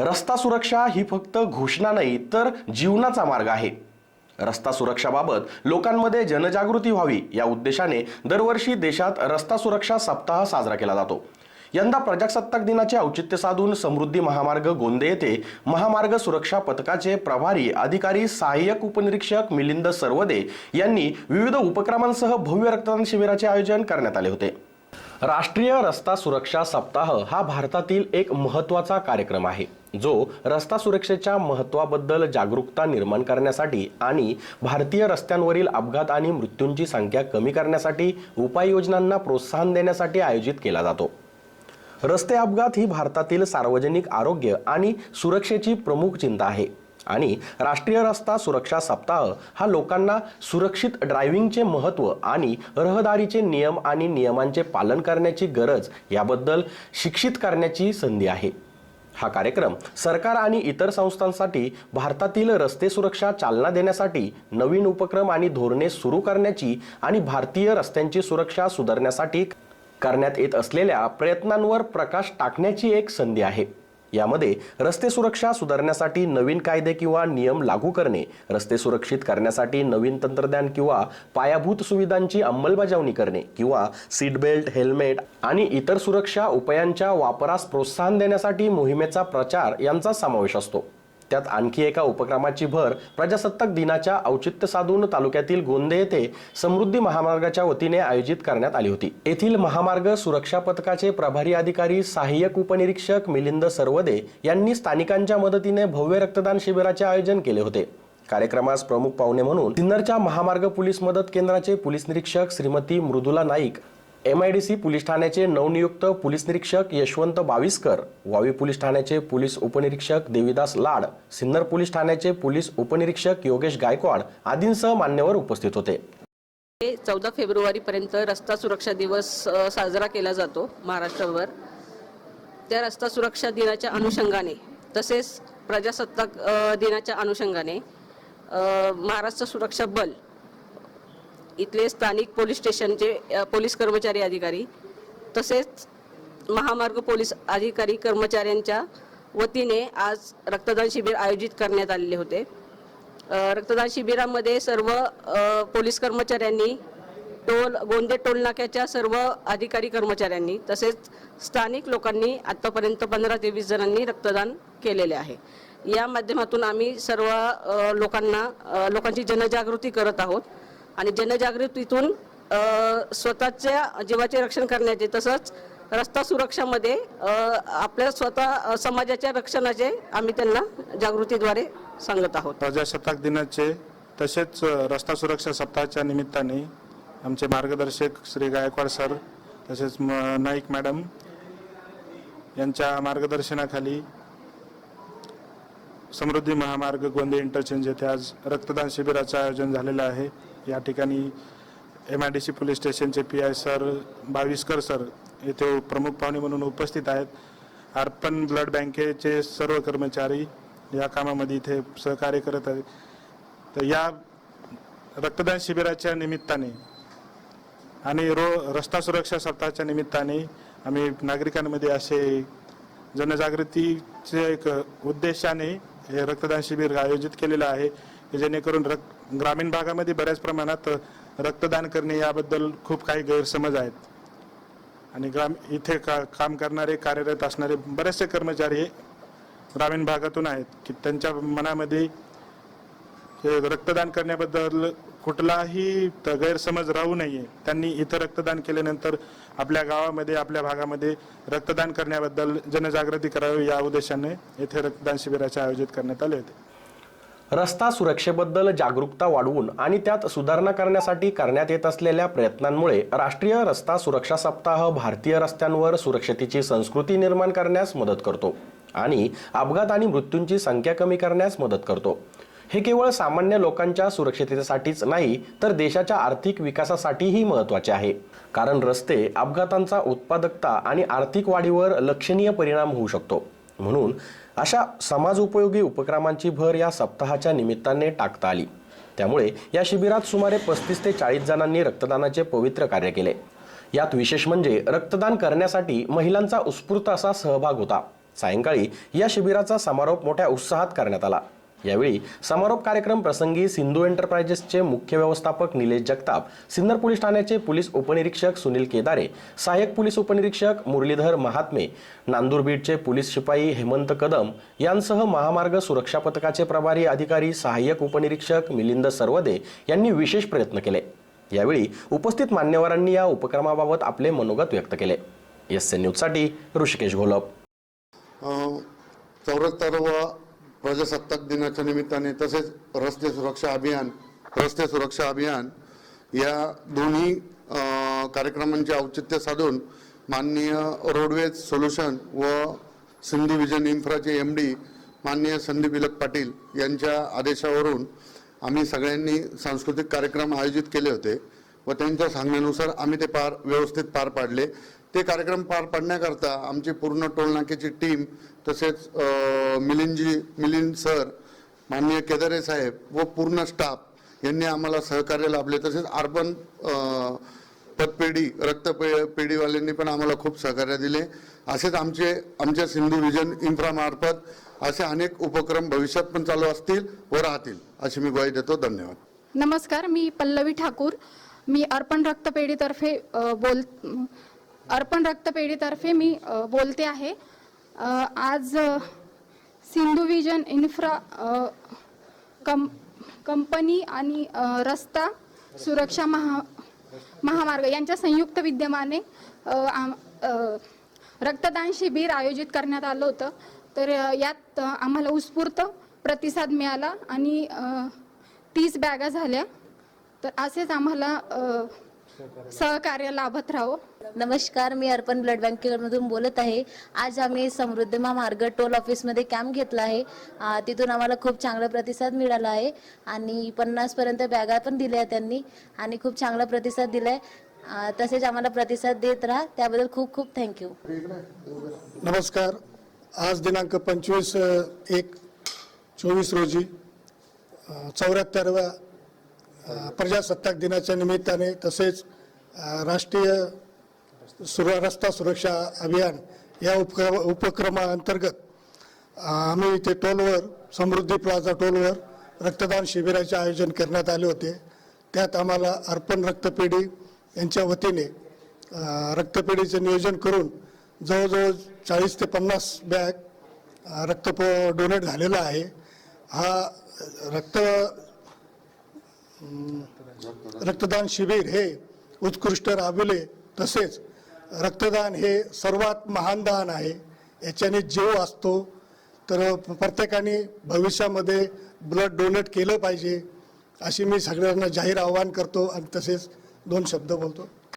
रस्ता सुरक्षा ही फक्त घोषणा नाही तर जीवनाचा मार्ग आहे. रस्ता सुरक्षाबाबत लोकांमध्ये जनजागृती व्हावी या उद्देशाने दरवर्षी देशात रस्ता सुरक्षा सप्ताह साजरा केला जातो. यंदा प्रजासत्ताक दिनाचे औचित्य साधून समृद्धी महामार्ग गोंदे येथे महामार्ग सुरक्षा पथकाचे प्रभारी अधिकारी सहाय्यक उपनिरीक्षक मिलिंद सर्वदे यांनी विविध उपक्रमांसह भव्य रक्तदान शिबिराचे आयोजन करण्यात आले होते. राष्ट्रीय रस्ता सुरक्षा सप्ताह हा भारतातील एक महत्त्वाचा कार्यक्रम आहे. जो रस्ता सुरक्षेच्या महत्त्वाबद्दल जागरूकता निर्माण करण्यासाठी आणि भारतीय रस्त्यांवरील अपघात आणि मृत्यूंची संख्या कमी करण्यासाठी उपाययोजनांना प्रोत्साहन देण्यासाठी आयोजित केला जातो. रस्ते अपघात ही भारतातील सार्वजनिक आरोग्य आणि सुरक्षेची प्रमुख चिंता आहे. आणि राष्ट्रीय रस्ता सुरक्षा सप्ताह हा लोकांना सुरक्षित ड्रायव्हिंगचे महत्त्व आणि रहदारीचे नियम आणि नियमांचे पालन करण्याची गरज याबद्दल शिक्षित करण्याची संधी आहे. हा कार्यक्रम सरकार आणि इतर संस्थांसाठी भारतातील रस्ते सुरक्षा चालना देण्यासाठी नवीन उपक्रम आणि धोरणे सुरू करण्याची आणि भारतीय रस्त्यांची सुरक्षा सुधारण्यासाठी करण्यात येत असलेल्या प्रयत्नांवर प्रकाश टाकण्याची एक संधी आहे. यामध्ये रस्ते सुरक्षा सुधारण्यासाठी नवीन कायदे किंवा नियम लागू करणे रस्ते सुरक्षित करण्यासाठी नवीन तंत्रज्ञान किंवा पायाभूत सुविधांची अंमलबजावणी करणे किंवा सीट बेल्ट हेल्मेट आणि इतर सुरक्षा उपायांच्या वापरास प्रोत्साहन देण्यासाठी मोहिमेचा प्रचार यांचा समावेश असतो. त्यात आणखी एका उपक्रमाची भर प्रजासत्ताक दिनाच्या औचित्य साधून तालुक्यातील गोंदे येथे समृद्धी महामार्गाच्या वतीने आयोजित करण्यात आली होती. येथील महामार्ग सुरक्षा पथकाचे प्रभारी अधिकारी सहाय्यक उपनिरीक्षक मिलिंद सरवदे यांनी स्थानिकांच्या मदतीने भव्य रक्तदान शिबिराचे आयोजन केले होते. कार्यक्रमास प्रमुख पाहुणे म्हणून सिन्नरच्या महामार्ग पोलीस मदत केंद्राचे पोलीस निरीक्षक Shrimati Mridula Naik M I D C police ठाण्याचे नवनियुक्त पोलीस निरीक्षक यशवंत बाविस्कर वावी पोलीस ठाण्याचे पोलीस उपनिरीक्षक देवीदास लाड सिन्नर पोलीस ठाण्याचे पोलीस उपनिरीक्षक योगेश गायकवाड आदींसह मान्यवर उपस्थित होते. चौदा फेब्रुवारीपर्यंत रस्ता सुरक्षा दिवस साजरा केला जातो महाराष्ट्रभर. त्या रस्ता सुरक्षा दिनाच्या अनुषंगाने तसेच प्रजासत्ताक दिनाच्या अनुषंगाने महाराष्ट्र सुरक्षा बल इथले स्थानिक पोलीस स्टेशनचे पोलीस कर्मचारी अधिकारी तसेच महामार्ग पोलीस अधिकारी कर्मचाऱ्यांच्या वतीने आज रक्तदान शिबिर आयोजित करण्यात आलेले होते. रक्तदान शिबिरामध्ये सर्व पोलीस कर्मचाऱ्यांनी टोल गोंदे टोल नाक्याच्या सर्व अधिकारी कर्मचाऱ्यांनी तसेच स्थानिक लोकांनी आत्तापर्यंत पंधरा ते वीस जणांनी रक्तदान केलेले आहे. या माध्यमातून आम्ही सर्व लोकांना लोकांची जनजागृती करत आहोत. आणि जनजागृतीतून स्वतःच्या जीवाचे रक्षण करण्याचे तसंच रस्ता सुरक्षामध्ये आपल्या स्वतः समाजाच्या रक्षणाचे आम्ही त्यांना जागृतीद्वारे सांगत आहोत. प्रजासत्ताक दिनाचे तसेच रस्ता सुरक्षा सप्ताहाच्या निमित्ताने आमचे मार्गदर्शक श्री गायकवाड सर तसेच म- नाईक मॅडम यांच्या मार्गदर्शनाखाली समृद्धी महामार्ग गोंदे इंटरचेंज येथे आज रक्तदान शिबिराचं आयोजन झालेलं आहे. या ठिकाणी M I D C police स्टेशनचे P I sir Baviskar sir येथे प्रमुख पाहुणे म्हणून उपस्थित आहेत. अर्पण ब्लड बँकेचे सर्व कर्मचारी या कामामध्ये इथे सहकार्य करत आहेत. तर या रक्तदान शिबिराच्या निमित्ताने आणि रो रस्ता सुरक्षा सप्ताहाच्या निमित्ताने आम्ही नागरिकांमध्ये असे जनजागृतीचे एक उद्देशाने हे रक्तदान शिबिर आयोजित केलेलं आहे. की जेणेकरून रक्त ग्रामीण भागामध्ये बऱ्याच प्रमाणात रक्तदान करणे याबद्दल खूप काही गैरसमज आहेत. आणि ग्राम इथे का काम करणारे कार्यरत असणारे बरेचसे कर्मचारी हे ग्रामीण भागातून आहेत की त्यांच्या मनामध्ये हे रक्तदान करण्याबद्दल कुठलाही त- गैरसमज राहू नये. त्यांनी इथं रक्तदान केल्यानंतर आपल्या गावामध्ये आपल्या भागामध्ये रक्तदान करण्याबद्दल जनजागृती करावी या उद्देशाने येथे रक्तदान शिबिराचे आयोजित करण्यात आले होते. रस्ता सुरक्षेबद्दल जागरूकता वाढवून आणि त्यात सुधारणा करण्यासाठी करण्यात येत असलेल्या प्रयत्नांमुळे राष्ट्रीय रस्ता सुरक्षा सप्ताह भारतीय रस्त्यांवर सुरक्षतेची संस्कृती निर्माण करण्यास मदत करतो आणि अपघात आणि मृत्यूंची संख्या कमी करण्यास मदत करतो. हे केवळ सामान्य लोकांच्या सुरक्षिततेसाठीच नाही तर देशाच्या आर्थिक विकासासाठीही महत्त्वाचे आहे. कारण रस्ते अपघातांचा उत्पादकता आणि आर्थिक वाढीवर लक्षणीय परिणाम होऊ शकतो. म्हणून अशा समाज उपयोगी उपक्रमांची भर या सप्ताहाच्या निमित्ताने टाकता आली. त्यामुळे या शिबिरात सुमारे पस्तीस ते चाळीस जणांनी रक्तदानाचे पवित्र कार्य केले. यात विशेष म्हणजे रक्तदान करण्यासाठी महिलांचा उत्स्फूर्त असा सहभाग होता. सायंकाळी या शिबिराचा समारोप मोठ्या उत्साहात करण्यात आला. यावेळी समारोप कार्यक्रम प्रसंगी सिंधू एंटरप्राइजेसचे मुख्य व्यवस्थापक निलेश जगताप सिन्नर पोलीस ठाण्याचे पोलीस उपनिरीक्षक सुनील केदारे सहाय्यक पोलीस उपनिरीक्षक मुरलीधर महात्मे नांदूर बीडचे पोलीस शिपाई हेमंत कदम यांसह महामार्ग सुरक्षा पथकाचे प्रभारी अधिकारी सहाय्यक उपनिरीक्षक मिलिंद सर्वदे यांनी विशेष प्रयत्न केले. यावेळी उपस्थित मान्यवरांनी या उपक्रमाबाबत आपले मनोगत व्यक्त केले. एस एन न्यूजसाठी ऋषिकेश घोलप चौऱ्याहत्तरावा प्रजासत्ताक दिनाच्या निमित्ताने तसेच रस्ते सुरक्षा अभियान रस्ते सुरक्षा अभियान या दोन्ही कार्यक्रमांचे औचित्य साधून माननीय रोडवेज सोल्युशन व सिंधी विजन इन्फ्राचे एम डी माननीय संदीप विलक पाटील यांच्या आदेशावरून आम्ही सगळ्यांनी सांस्कृतिक कार्यक्रम आयोजित केले होते. व त्यांच्या सांगण्यानुसार आम्ही ते पार व्यवस्थित पार पाडले. ते कार्यक्रम पार पाडण्याकरता आमची पूर्ण टोलनाक्याची टीम तसेच मिलिंदजी मिलिंद सर माननीय केदारे साहेब व पूर्ण स्टाफ यांनी आम्हाला सहकार्य लाभले. तसेच अर्बन पतपेढी रक्तपे पेढीवाल्यांनी पण आम्हाला खूप सहकार्य दिले. असेच आमचे आमच्या सिंधू विजन इन्फ्रामार्फत असे अनेक उपक्रम भविष्यात पण चालू असतील व राहतील. अशी मी ग्वाही देतो. धन्यवाद. नमस्कार मी पल्लवी ठाकूर. मी अर्पण रक्तपेढीतर्फे बोल अर्पण रक्तपेढीतर्फे मी बोलते आहे. आज सिंधू विजन इन्फ्रा कं कंपनी आणि रस्ता सुरक्षा महा महामार्ग यांच्या संयुक्त विद्यमाने आम- रक्तदान शिबिर आयोजित करण्यात आलं होतं. तर यात आम्हाला उत्स्फूर्त प्रतिसाद मिळाला आणि तीस बॅगा झाल्या. तर असेच आम्हाला सहकार्य लाभत राहावं नमस्कार मी अर्पण ब्लड बँकेमधून बोलत आहे. आज आम्ही समृद्धी महामार्ग टोल ऑफिसमध्ये कॅम्प घेतला आहे. तिथून आम्हाला खूप चांगला प्रतिसाद मिळाला आहे. आणि पन्नासपर्यंत बॅगा पण दिल्या त्यांनी. आणि खूप चांगला प्रतिसाद दिलाय. तसेच आम्हाला प्रतिसाद देत राहा. त्याबद्दल खूप खूप थँक्यू नमस्कार. आज दिनांक पंचवीस एक चोवीस रोजी चौऱ्याहत्तरव्या प्रजासत्ताक दिनाच्या निमित्ताने तसेच राष्ट्रीय सुर रस्ता सुरक्षा अभियान या उपक्र उपक्रमाअंतर्गत आम्ही इथे टोलवर समृद्धी प्लाझा टोलवर रक्तदान शिबिराचे आयोजन करण्यात आले होते. त्यात आम्हाला अर्पण रक्तपेढी यांच्या वतीने रक्तपेढीचे नियोजन करून जवळजवळ चाळीस ते पन्नास बॅग रक्त रक्त डोनेट झालेला आहे. हा रक्त रक्तदान शिबिर हे उत्कृष्ट राबविले. तसेच रक्तदान हे सर्वात महान दान आहे. याच्याने जीव असतो तर प्रत्येकाने भविष्यामध्ये ब्लड डोनेट केलं पाहिजे अशी मी सगळ्यांना जाहीर आवाहन करतो आणि तसेच दोन शब्द बोलतो.